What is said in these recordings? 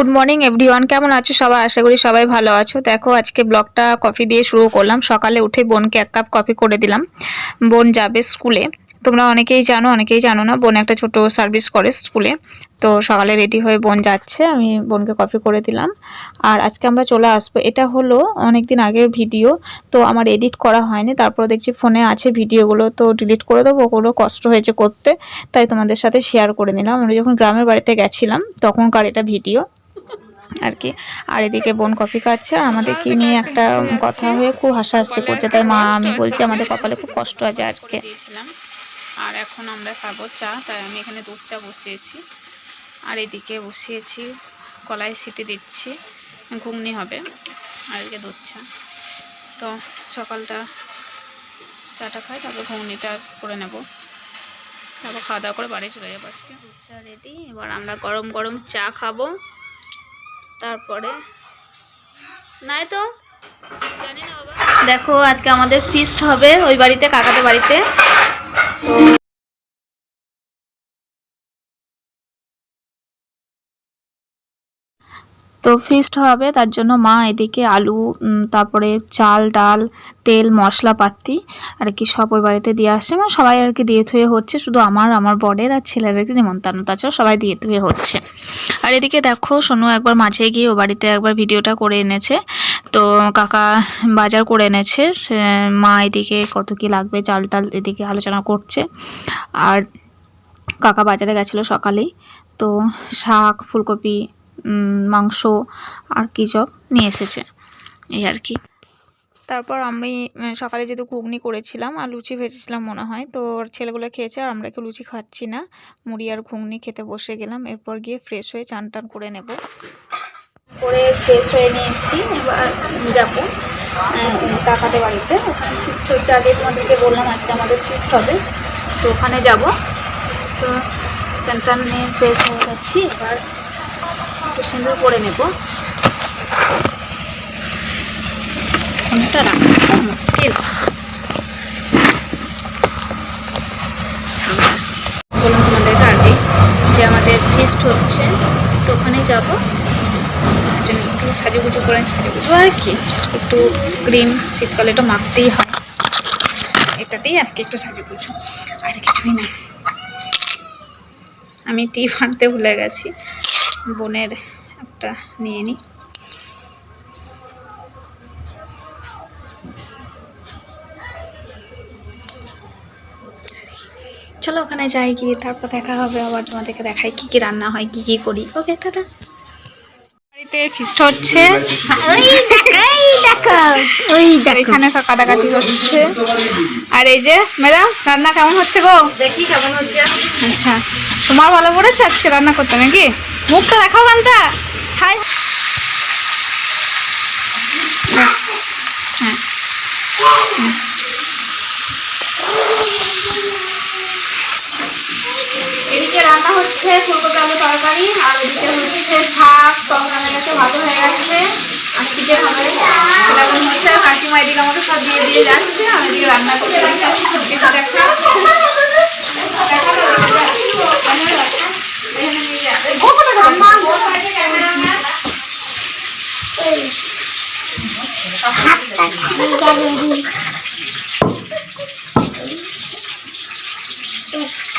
Good morning everyone কেমন আছো সবাই? আশা করি সবাই ভালো আছো। দেখো, আজকে ব্লগটা কফি দিয়ে শুরু করলাম। সকালে উঠে বোনকে এক কাপ কফি করে দিলাম। বোন যাবে স্কুলে তোমরা অনেকেই জানো অনেকেই জানো না, বোন একটা ছোট সার্ভিস করে স্কুলে তো সকালে রেডি হয়ে বোন যাচ্ছে, আমি বোনকে কফি করে দিলাম। আর আজকে আমরা চলে আসব। এটা হলো অনেক দিন আগের ভিডিও তো আমার এডিট করা হয়নি। তারপর দেখছি ফোনে আছে ভিডিওগুলো তো ডিলিট করে দেবো। ওগুলো কষ্ট হয়েছে করতে, তাই তোমাদের সাথে শেয়ার করে নিলাম। আমরা যখন গ্রামের বাড়িতে গেছিলাম, তখনকার এটা ভিডিও আর কি। আর এদিকে বোন কফি খাচ্ছে আর আমাদেরকে নিয়ে একটা কথা হয়ে খুব হাসাহাসি করছে। তাই মা আমি বলছি আমাদের কপালে খুব কষ্ট আছে আজকে। আর এখন আমরা খাব চা তাই আমি এখানে দুধ চা বসিয়েছি। আর এদিকে বসিয়েছি কলাই সিটি দিচ্ছি ঘুগনি হবে আর এদিকে দুধ চা। তো সকালটা চাটা খাই তারপর ঘুগনিটা করে নেব। তারপর খাওয়া দাওয়া করে বাড়ি চলে যাব আজকে। দুধ চা রেডি এবার আমরা গরম গরম চা খাব। তারপরে? নাই তো দেখো আজকে আমাদের ফিস্ট হবে ওই বাড়িতে কাকাদের বাড়িতে। তো ফিস্ট হবে, তার জন্য মা এদিকে আলু তারপরে চাল, ডাল, তেল মশলাপাতি আর কি সব ওই বাড়িতে দিয়ে আসছে। মানে সবাই আর কি দিয়ে থুয়ে হচ্ছে, শুধু আমার আমার বরের আর ছেলের আর কি নিমন্ত্রণ। তাছাড়া সবাই দিয়ে থুয়ে হচ্ছে। আর এদিকে দেখো, সোনু একবার মাঝে গিয়ে ও বাড়িতে একবার ভিডিওটা করে এনেছে। তো কাকা বাজার করে এনেছে মা এদিকে কত কি লাগবে, চাল টাল এদিকে আলোচনা করছে। আর কাকা বাজারে গেছিল সকালেই। তো শাক, ফুলকপি মাংস আর কি সব নিয়ে এসেছে, এই আর কি। তারপর আমি সকালে যেহেতু ঘুগনি করেছিলাম আর লুচি ভেজেছিলাম মনে হয়, তো ওর ছেলেগুলো খেয়েছে আর আমরা একটু লুচি খাচ্ছি না। মুড়ি আর ঘুগনি খেতে বসে গেলাম, এরপর গিয়ে ফ্রেশ হয়ে চান টান করে নেব। করে ফ্রেশ হয়ে নিয়েছি, এবার যাব কাকাদের বাড়িতে। ওখানে ফিস্ট হচ্ছে, আগে তোমাদেরকে বললাম আজকে আমাদের ফিস্ট হবে, তো ওখানে যাব। তো চান টান নিয়ে ফ্রেশ হয়ে যাচ্ছি এবার একটু সিঁদুর করে নেব। ফোনটা রাখা খুব মুশকিল বললাম তোমাদেরকে আগে যে আমাদের ফিস্ট হচ্ছে, তো ওখানে যাব। জন্য একটু সাজুগুজু করেন, সাজুগুজু আর কি, একটু ক্রিম শীতকালে একটু মাখতেই হয়। এটাতেই আর কি একটু সাজুগুজু, আর কিছুই না। আমি টিপ আনতে ভুলে গেছি। বোনের একটা নিয়ে নিই। চলো ওখানে যাই গিয়ে, তারপর দেখা হবে আবার তোমাদেরকে দেখাই কি কি রান্না হয়, কি কি করি। ওকে টাটা। বাড়িতে ফিস্ট হচ্ছে। ওই দেখো এই দেখো। ওই আর এখানে সব কাটাকাটি হচ্ছে। আর এই যে ম্যাডাম রান্না কেমন হচ্ছে গো? দেখি কেমন হচ্ছে। আচ্ছা তোমার ভালো পড়েছে আজকে রান্না করতে নাকি? মুখটা দেখাও কান্তা হাই। হ্যাঁ। রান্না হচ্ছে ফুলকপি আলু তরকারি আর ওদিকে হচ্ছে শাক রান্না গেছে ভালো হয়ে গেছে। আর চিকেন হবে এরকম হচ্ছে আর কাকিমা এদিকে আমাকে সব দিয়ে দিয়ে যাচ্ছে আমি এদিকে রান্না করতে হ্যাঁ আর বোন হয়েছে ক্যামেরাম্যান মা হয়েছে ডিরেকশন ম্যান ডিরেকশন দিচ্ছে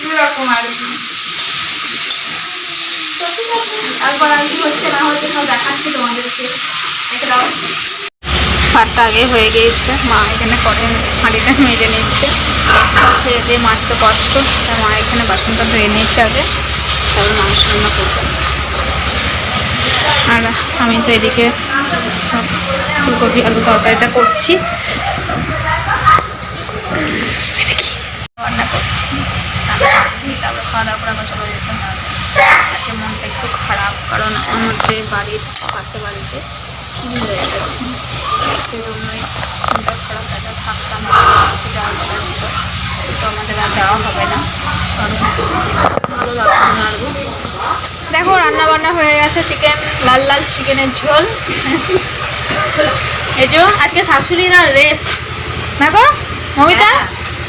দুরকম ভাতটা আগে হয়ে গিয়েছে। মা এখানে করেন হাঁড়িটা মেজে নিচ্ছে খেয়ে দিয়ে মাছতে কষ্ট তাই মা এখানে বাসনটা ধুয়ে নিচ্ছে আগে। তারপর মাংস রান্না করছে আর আমি তো এদিকে ফুলকপি আলু তরকারিটা করছি এটা কি? রান্না করছি তারপর খাওয়া দাওয়া করে আবার চলে যেতে হবে আজকে মনটা একটু খারাপ কারণ আমার যে বাড়ির পাশে বাড়িতে চুরি হয়ে গেছে। সেই জন্যই চিন্তা করা কাজে থাকতাম অসুবিধা হচ্ছিল তো আমাদের আর যাওয়া হবে না। কারণ ভালো লাগতো না আর দেখো রান্না বান্না হয়ে গেছে চিকেন লাল লাল চিকেনের ঝোল। এই যে আজকে শাশুড়িরা রেস্ট না গো মমিতা?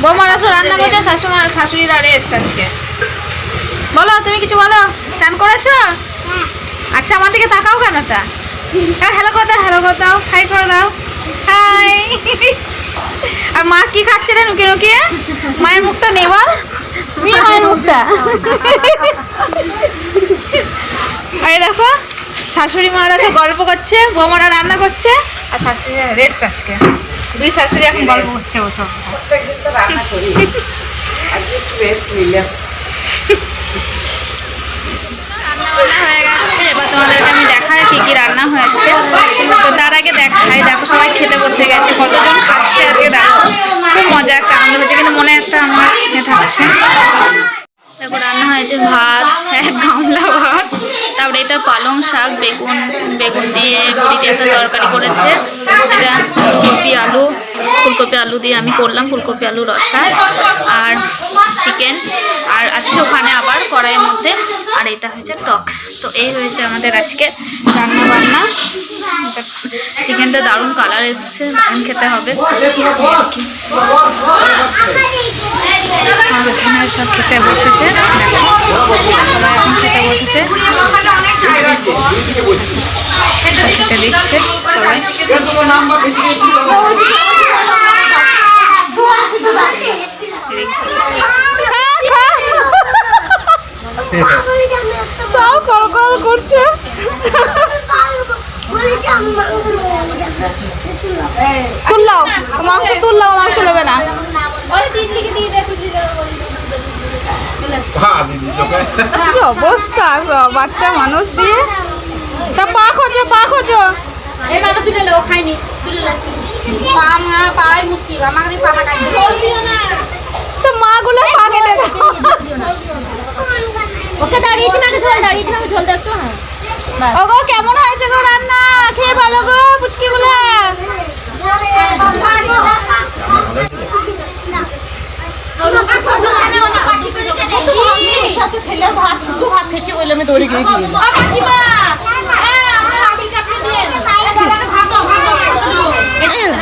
বৌমার আসো রান্না করছে শাশুমা শাশুড়িরা রেস্ট আজকে। বলো তুমি কিছু বলো? চান করেছ? আচ্ছা আমার দিকে তাকাও কেন তা? হ্যালো করে দাও হ্যালো করে দাও হাই করে দাও হাই আর মা কি খাচ্ছে রে নুকিয়ে নুকিয়ে? মায়ের মুখটা নে বল। নিয়ে মায়ের মুখটা। আরে দেখো শাশুড়ি মারা সব গল্প করছে বৌমারা রান্না করছে আর শাশুড়ি রেস্ট আজকে। দুই শাশুড়ি এখন গল্প করছে বসে প্রত্যেকদিন তো রান্না করি। আজকে একটু রেস্ট নিলাম। রান্না দেখাই কি কি রান্না হয়েছে। তো তার আগে দেখাই দেখো সবাই খেতে বসে গেছে, কতজন খাচ্ছে আজকে দেখো। খুব মজা একটা আনন্দ হচ্ছে কিন্তু মনে একটা আমার থাকছে। দেখো রান্না হয়েছে ভাত, এক গামলা ভাত, তারপরে এটা পালং শাক, বেগুন বেগুন দিয়ে বড়ি দিয়ে একটা তরকারি করেছে। এটা কপি আলু, ফুলকপি আলু দিয়ে আমি করলাম, ফুলকপি আলু রসা আর চিকেন। আর আছে ওখানে আবার কড়াইয়ের মধ্যে আর এটা হয়েছে টক তো এই হয়েছে আমাদের আজকে রান্না বান্না চিকেনটা দারুণ কালার এসছে দারুণ খেতে হবে আর এখানে সব খেতে বসেছে এখন খেতে বসেছে খেতে দিচ্ছে সবাই সব কল কল করছে। তুললাও মাংস তুললাও মাংস নেবে না। অবস্থা সব বাচ্চা মানুষ দিয়ে। তা পা খোঁজো পা খোঁজো। এবারে তুলে লো খাইনি তুলে মা মুশকিল আমার সব মাগুলো পা কেটে দাও। ওকে দাঁড়িয়ে তুমি আগে ঝোল দাঁড়িয়ে তুমি ঝোল হ্যাঁ। ওগো কেমন হয়েছে গো রান্না? খেয়ে ভালো গো পুচকিগুলো? ছেলে ভাত শুধু ভাত খেয়েছে বলে আমি দৌড়ে গিয়ে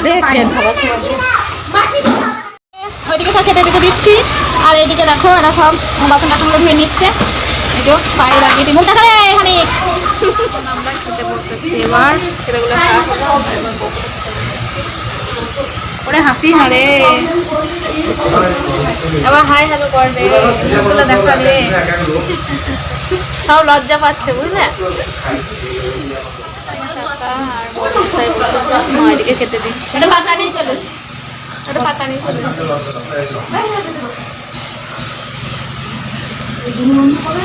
দেখেন ওইদিকে সব খেতে দিচ্ছি। আর এদিকে দেখো এরা সব বাসন টাসনগুলো ধুয়ে নিচ্ছে। এই পায়ে লাগিয়ে দিই দেখা এখানে আমরা খেতে বসেছি এবার ছেলেগুলো ওরে হাসি না রে এবার হাই হ্যালো কর মুখগুলো দেখা রে সব লজ্জা পাচ্ছে বুঝলে? আর বড় বসেছে মা এদিকে খেতে দিচ্ছে। এটা পাতা নিয়ে চলে এসো। এটা পাতা নিয়ে চলে এসো।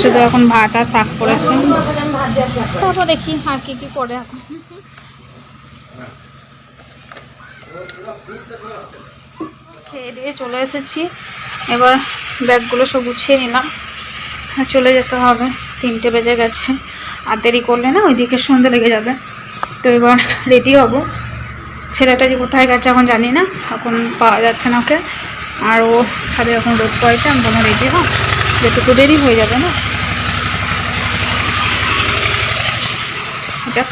শুধু এখন ভাত আর শাক করেছে। তারপর দেখি আর কি কি করে এখন। খেয়ে দিয়ে চলে এসেছি। এবার ব্যাগগুলো সব গুছিয়ে নিলাম। চলে যেতে হবে। তিনটে বেজে গেছে। আর দেরি করলে না ওইদিকে সন্ধে লেগে যাবে। তো এবার রেডি হব। ছেলেটা যে কোথায় গেছে এখন জানি না। এখন পাওয়া যাচ্ছে না ওকে। আর ও ছাদে এখন রোদ পড়েছে আমি বললাম রেডি হোক যেটুকু দেরি হয়ে যাবে না? যাক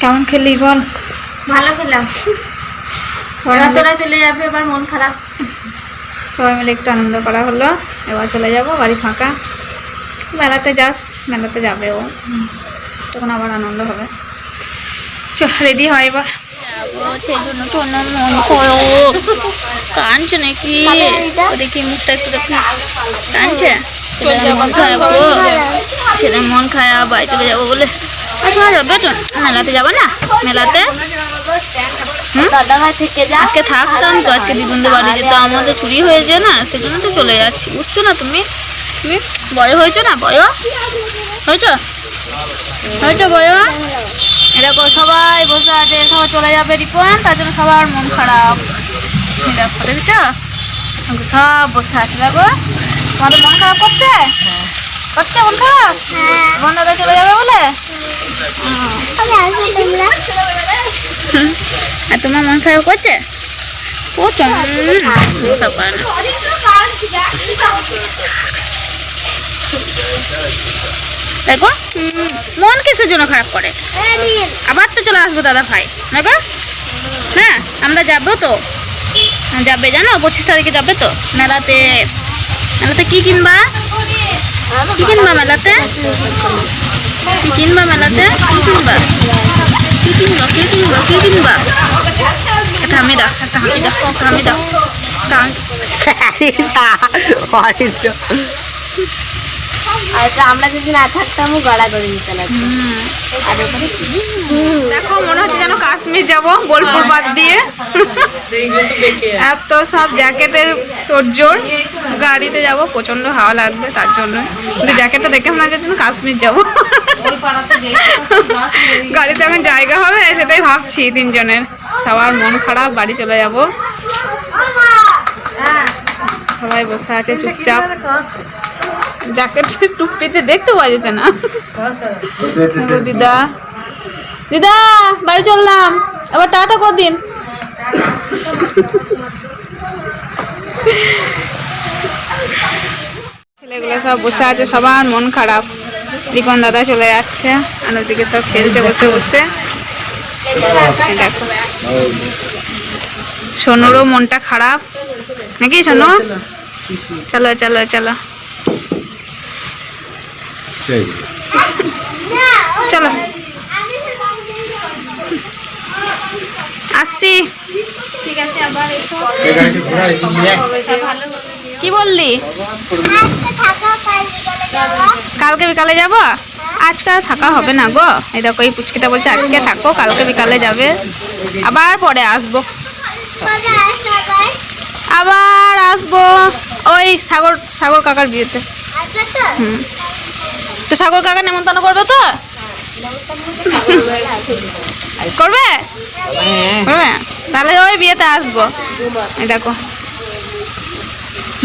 কেমন খেললি বল? ভালো খেলাম তোরা চলে যাবে এবার মন খারাপ। সবাই মিলে একটু আনন্দ করা হলো এবার চলে যাব বাড়ি ফাঁকা। মেলাতে যাস মেলাতে যাবে ও। তখন আবার আনন্দ হবে। চ রেডি হয় এবার। মন করো কাঁদছে নাকি? ও দেখি মুখটা একটু দেখি। কাঁদছে? ছেলের মন খারাপ ছেলে মন খারাপ বাড়ি চলে যাব বলে। আচ্ছা যাবে তো মেলাতে যাব না? মেলাতে? আজকে থাকতাম তো আজকে দিদুনদের আমাদের চুরি হয়েছে না সেজন্য তো চলে যাচ্ছি। বুঝছ না তুমি? তুমি বড় হয়েছো না? বড়? হয়েছো? হয়েছো বড়? এরকম সবাই বসে আছে সবাই চলে যাবে রিপন তার জন্য সবার মন খারাপ। দেখো দেখছ সব বসে আছে দেখো। তোমাদের মন খারাপ করছে? করছে মন খারাপ? মন চলে যাবে বলে? আর তোমার মন খারাপ করছে? ও না। দেখো মন কিসের জন্য খারাপ করে? আবার তো চলে আসব দাদা ভাই। দেখো? হ্যাঁ আমরা যাব তো। যাবে জানো? পঁচিশ তারিখে যাবে তো। মেলাতে মেলাতে কি কিনবা? কি কিনবা মেলাতে? কি কিনবা মেলাতে? কি কিনবা? কি কিনবা? কি কিনবা? কি কিনবা? একটা হামি দাও, একটা হামি দাও, একটা হামি দাও। আচ্ছা আমরা যদি না থাকতাম গড়া করে দিতে লাগতো দেখো। মনে হচ্ছে যেন কাশ্মীর যাব বোলপুর বাদ দিয়ে। এত সব জ্যাকেটের তোরজোর গাড়িতে যাব প্রচণ্ড হাওয়া লাগবে তার জন্য। কিন্তু জ্যাকেটটা দেখে মনে হচ্ছে যেন কাশ্মীর যাব। গাড়িতে এখন জায়গা হবে সেটাই ভাবছি তিনজনের। সবার মন খারাপ বাড়ি চলে যাব। সবাই বসে আছে চুপচাপ। জ্যাকেটের টুপিতে দেখতে পাওয়া যাচ্ছে না। দিদা। দিদা, বাড়ি চললাম। আবার টাটা কদিন ছেলেগুলো সব বসে আছে, সবার মন খারাপ। রিপন দাদা চলে যাচ্ছে আর ওদিকে সব খেলছে, বসে বসে। দেখো। সোনুরও মনটা খারাপ। নাকি সোনু চলো চলো চলো। চলো। আসছি। ঠিক আছে আবার এসো। কি বললি? কালকে বিকালে যাব? আজকে আর থাকা হবে না গো। এই দেখো এই পুচকিটা বলছে আজকে থাকো কালকে বিকালে যাবে। আবার পরে আসব। আবার আসব। ওই সাগর সাগর কাকার বিয়েতে। হুম। তো সাগর কাকা নেমন্তন্ন করবে তো? করবে? করবে? তাহলে ওই বিয়েতে আসব। দেখো।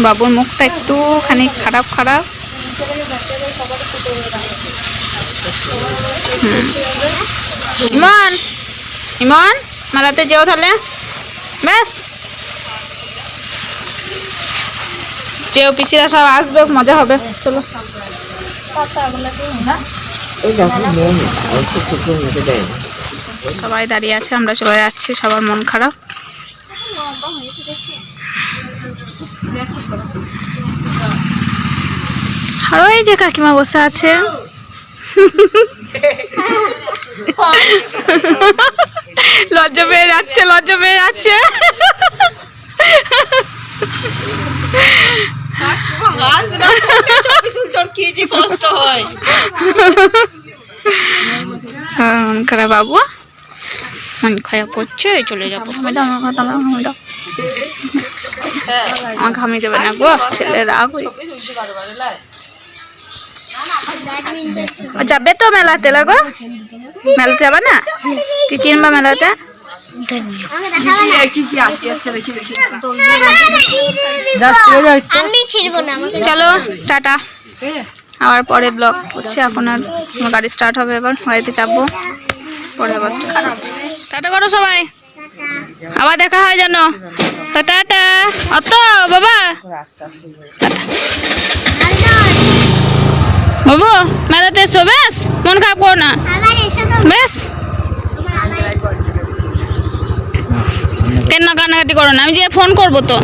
বাবুর মুখটা একটুখানি খারাপ খারাপ। ইমন? ইমন? মেলাতে যেও তাহলে। ব্যাস। যেও পিসিরা সব আসবে, মজা হবে। চলো। সবাই দাঁড়িয়ে আছে, আমরা চলে যাচ্ছি, সবার মন খারাপ। আর ওই যে কাকিমা বসে আছে। লজ্জা পেয়ে যাচ্ছে, লজ্জা পেয়ে যাচ্ছে। খারাপ বাবু? মন খারাপ করছে চলে যাব। আমার কথা আমার ঘামি দেবে না গো ছেলে রাগ ও যাবে তো মেলাতে লাগো? মেলাতে যাবে না? কি কিনবা মেলাতে? চলো টাটা। আবার পরে ব্লগ করছে এখন আর। গাড়ি স্টার্ট হবে এবার। গাড়িতে চাপবো। পরে আবার টাটা করো সবাই। আবার দেখা হয় যেন। তো টাটা। অত বাবা। বাবু মেলাতে এসো বেশ মন খারাপ করো না। আবার এসো তো। বেশ কেন কান্নাকাটি করো না। আমি যে ফোন করব তো।